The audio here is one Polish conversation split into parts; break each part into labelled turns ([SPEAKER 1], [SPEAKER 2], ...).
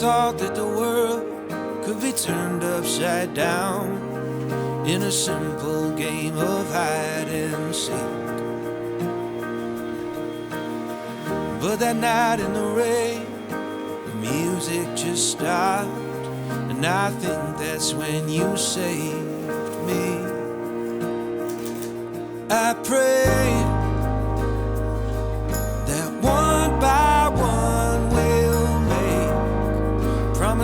[SPEAKER 1] thought that the world could be turned upside down in a simple game of hide and seek. But that night in the rain, the music just stopped, and I think that's when you saved me.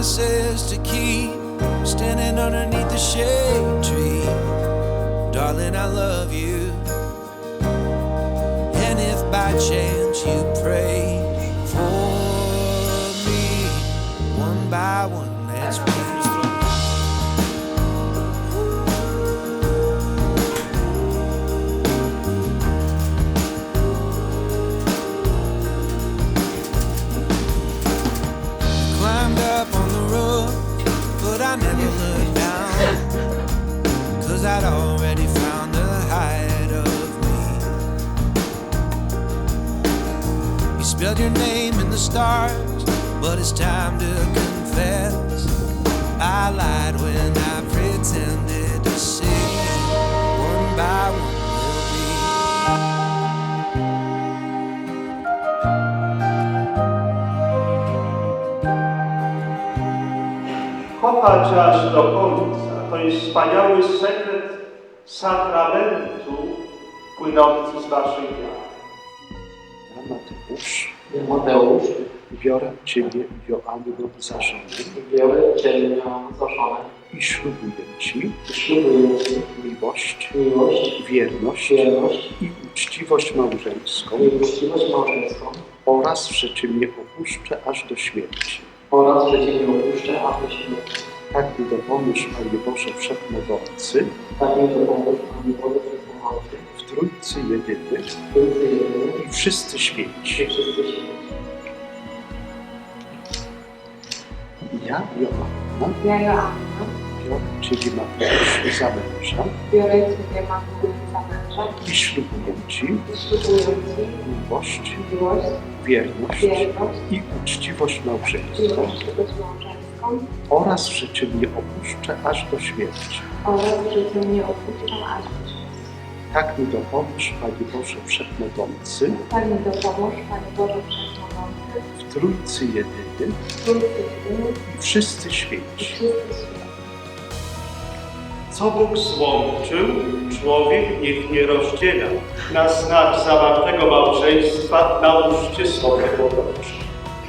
[SPEAKER 1] Promises to keep, standing underneath the shade tree. Darling, I love you. And if by chance you pray for me, one by one, I never looked down. Cause I'd already found the height of me. You spelled your name in the stars, but it's time to confess. I lied when I pretended to see. One by one
[SPEAKER 2] Kochać aż do końca to jest wspaniały sekret sakramentu płynący z waszej wiary.
[SPEAKER 3] Ja, Mateusz,
[SPEAKER 4] Ja, Mateusz,
[SPEAKER 3] biorę Ciebie, Joanno, za żonę
[SPEAKER 4] biorę Cię za żonę
[SPEAKER 3] i ślubuję Ci
[SPEAKER 4] i ślubuję Ci
[SPEAKER 3] miłość,
[SPEAKER 4] miłość,
[SPEAKER 3] wierność
[SPEAKER 4] wierność
[SPEAKER 3] i uczciwość małżeńską
[SPEAKER 4] i uczciwość małżeńską
[SPEAKER 3] oraz, że Cię nie opuszczę aż do śmierci.
[SPEAKER 4] oraz, że Cię nie opuszczę aż do śmierci.
[SPEAKER 3] Tak mi dopomóż, Panie Boże Wszechmogący,
[SPEAKER 4] mi dopomóż, Panie Boże Wszechmogący,
[SPEAKER 3] w Trójcy Jedyny i wszyscy święci. Ja, Joanna,
[SPEAKER 5] Ja Joanna,
[SPEAKER 3] biorę Ciebie, Mateusz, za męża.
[SPEAKER 5] Biorę Ciebie za męża.
[SPEAKER 3] I ślubuję Ci
[SPEAKER 5] i ślubuję Ci
[SPEAKER 3] miłość,
[SPEAKER 5] miłość,
[SPEAKER 3] wierność
[SPEAKER 5] wierność
[SPEAKER 3] i uczciwość
[SPEAKER 5] i
[SPEAKER 3] małżeńską oraz, że Cię nie opuszczę aż do śmierci.
[SPEAKER 5] oraz, że Cię nie opuszczam aż do śmierci.
[SPEAKER 3] Tak mi dopomóż, Panie Boże Wszechmogący,
[SPEAKER 5] Tak mi dopomóż, Panie Boże Wszechmogący,
[SPEAKER 3] w Trójcy Jedyny
[SPEAKER 5] Trójcy Jedyny
[SPEAKER 3] i wszyscy
[SPEAKER 5] i
[SPEAKER 3] święci.
[SPEAKER 5] wszyscy święci.
[SPEAKER 2] Co Bóg złączył, człowiek niech nie rozdziela. Na znak zawartego małżeństwa nałóżcie sobie obrączki.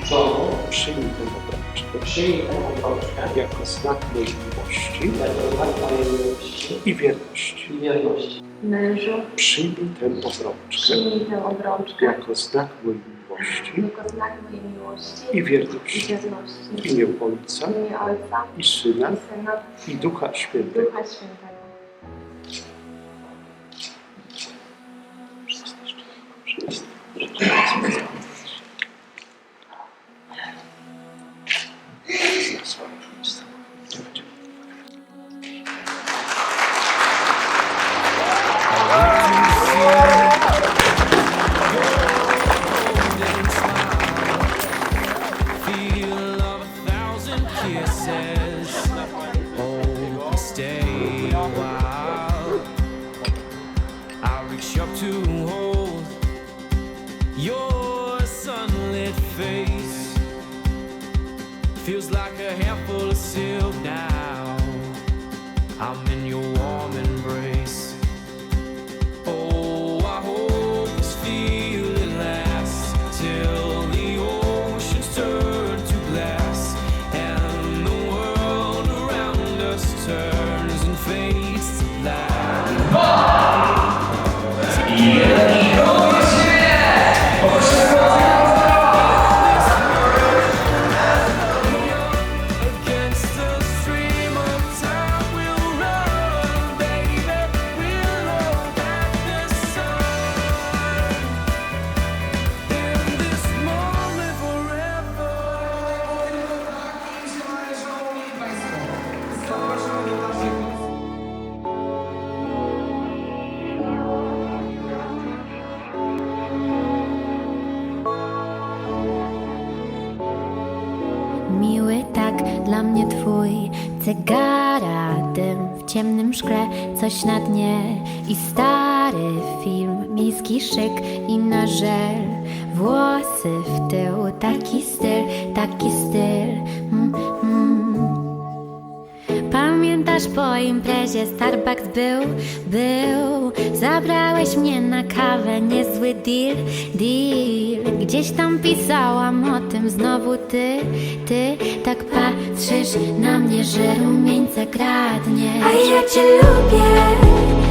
[SPEAKER 4] Żono,
[SPEAKER 3] Przyjmij obrączkę
[SPEAKER 4] przyjmij tę obrączkę
[SPEAKER 3] jako znak mojej miłości
[SPEAKER 4] jako znak mojej miłości
[SPEAKER 3] i wierności.
[SPEAKER 4] i wierności.
[SPEAKER 5] Mężu,
[SPEAKER 3] Przyjmij tę obrączkę
[SPEAKER 5] przyjmij tę obrączkę
[SPEAKER 3] jako znak mojej miłości
[SPEAKER 5] jako znak mojej miłości
[SPEAKER 3] i
[SPEAKER 5] i
[SPEAKER 3] wierności.
[SPEAKER 5] wierności.
[SPEAKER 3] W imię Ojca
[SPEAKER 5] W imię Ojca
[SPEAKER 3] i Syna
[SPEAKER 5] i Syna
[SPEAKER 3] i Ducha
[SPEAKER 5] i
[SPEAKER 3] Świętego.
[SPEAKER 5] Ducha Świętego.
[SPEAKER 6] Cygara, dym w ciemnym szkle, coś na dnie i stary film, miejski szyk i na żel. Włosy w tył, taki styl, taki styl. Mm, mm. Pamiętasz po imprezie Starbucks był, był Zabrałeś mnie na kawę, niezły deal, deal Gdzieś tam pisałam o tym znowu ty, ty Tak patrzysz na mnie, że rumieńce kradnie. A ja cię lubię,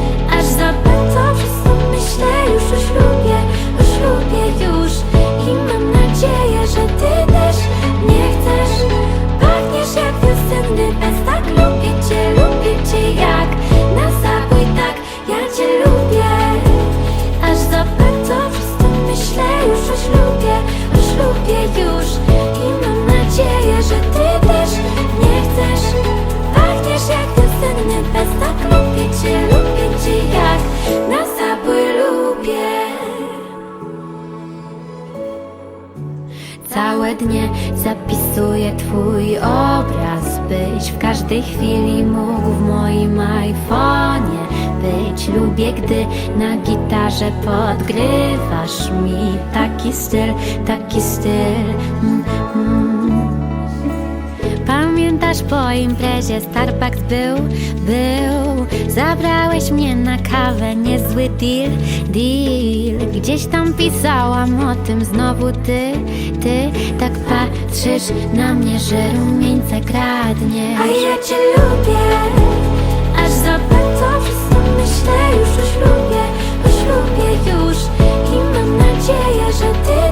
[SPEAKER 6] Lubię, gdy na gitarze podgrywasz mi Taki styl, taki styl. Mm, mm. Pamiętasz po imprezie Starbucks był, był. Zabrałeś mnie na kawę, niezły deal, deal. Gdzieś tam pisałam o tym znowu ty, ty. Tak patrzysz na mnie, że rumieńce kradnie. A ja cię lubię Aż za bardzo przez to myślę już o ślubie, o ślubie już. I mam nadzieję, że ty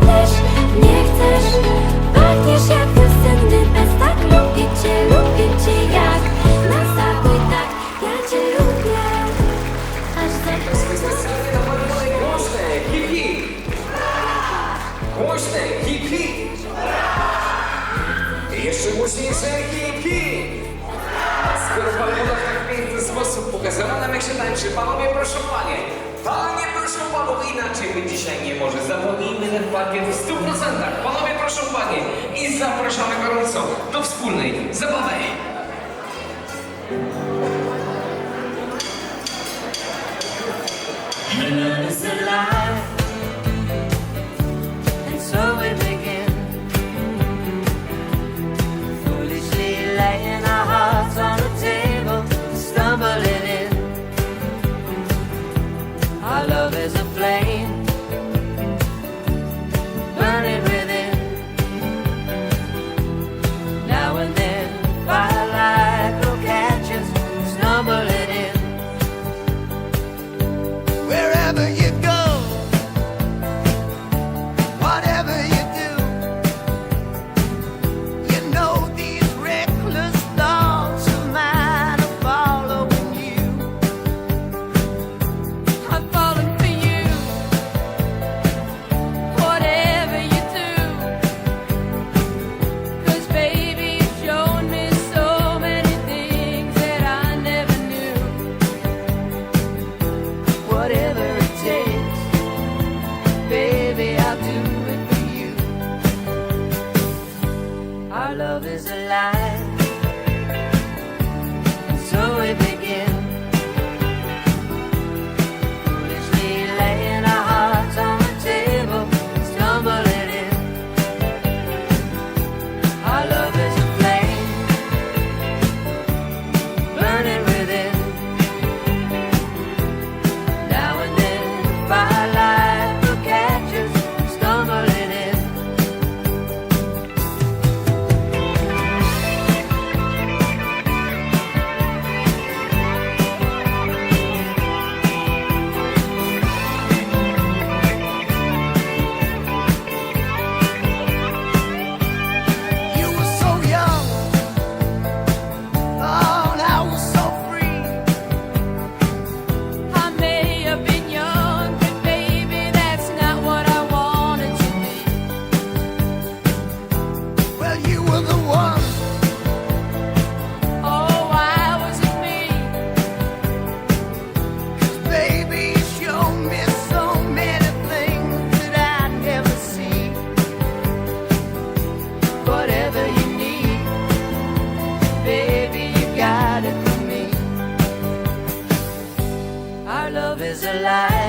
[SPEAKER 7] alive.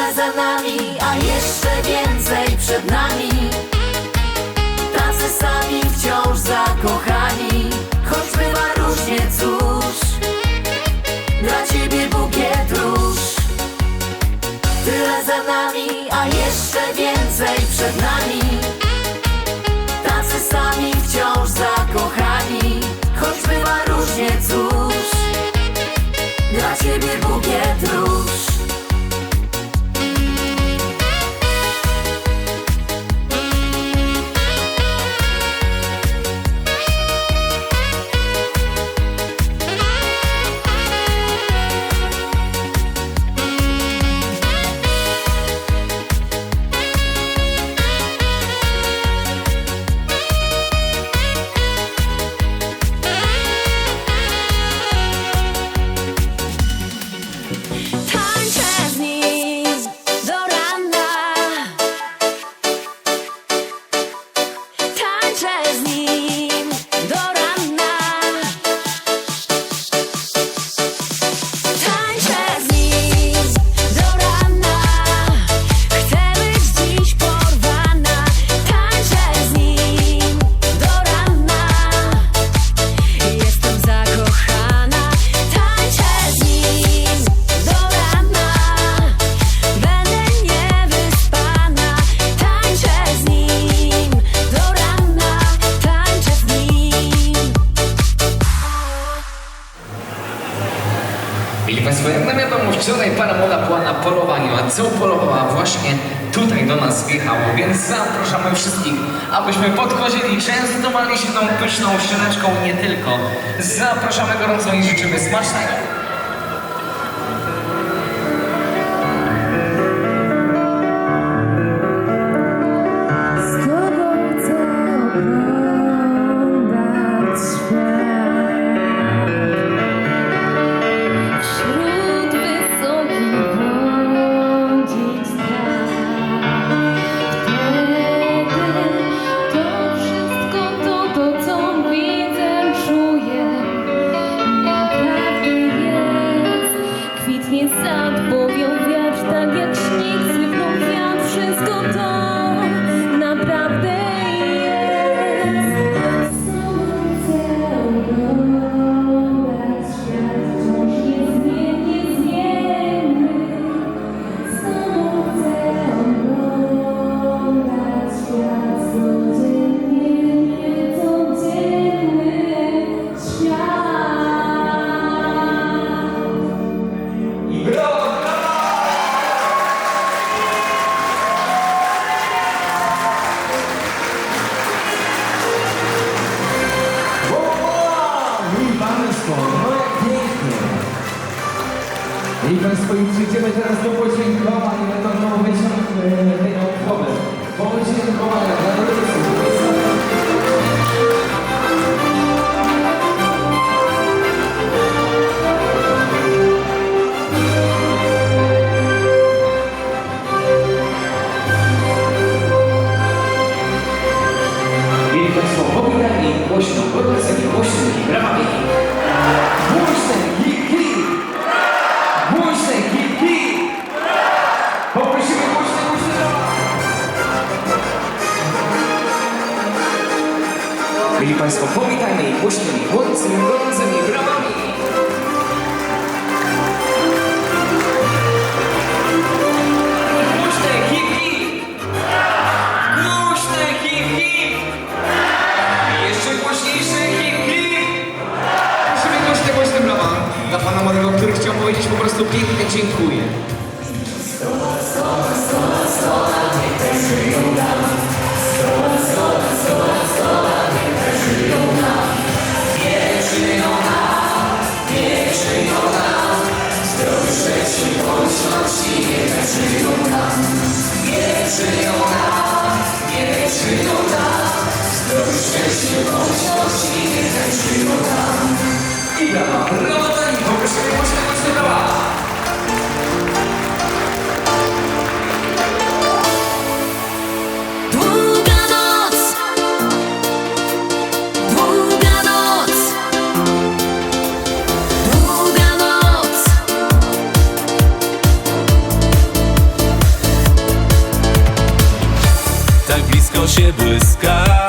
[SPEAKER 7] wiele za nami, a jeszcze więcej przed nami. Tacy sami wciąż zakochani, choć bywa różnie cóż. Dla ciebie bukiet róż. Tyle za nami, a jeszcze więcej przed nami. Tacy sami wciąż zakochani, choć bywa różnie cóż. Dla ciebie bukiet róż.
[SPEAKER 8] do
[SPEAKER 9] nas wjechało, więc zapraszamy wszystkich, abyśmy podkozili, częstowali się tą pyszną szyneczką nie tylko. Zapraszamy gorąco i życzymy smacznego.
[SPEAKER 10] hoje não acontece
[SPEAKER 9] aqui wszystko się błyska.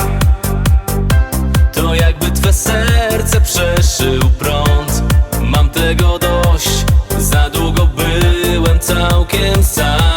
[SPEAKER 9] To jakby twe serce przeszył prąd. Mam tego dość. Za długo byłem całkiem sam.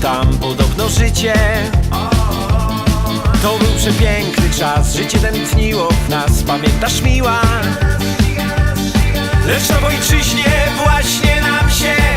[SPEAKER 9] tam podobno życie To był przepiękny czas, życie tętniło w nas,
[SPEAKER 10] pamiętasz miła? Lecz na ojczyźnie właśnie nam się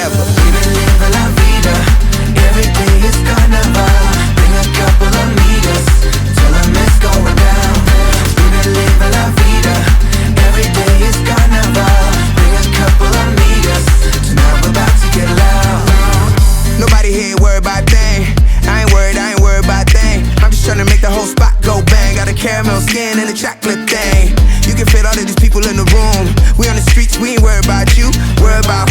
[SPEAKER 10] whatever. Vive live la vida, every day is carnival. Bring a couple of meters, tell them it's going down. Vive live la vida, every day is carnival. Bring a couple of meters, tonight we're about to
[SPEAKER 11] get loud. Nobody here worried about thing. I ain't worried, I ain't worried about thing. I'm just trying to make the whole spot go bang. Got a
[SPEAKER 12] caramel skin and a chocolate thing. You can fit all of these people in the room. We on the streets, we ain't worried about you, worried about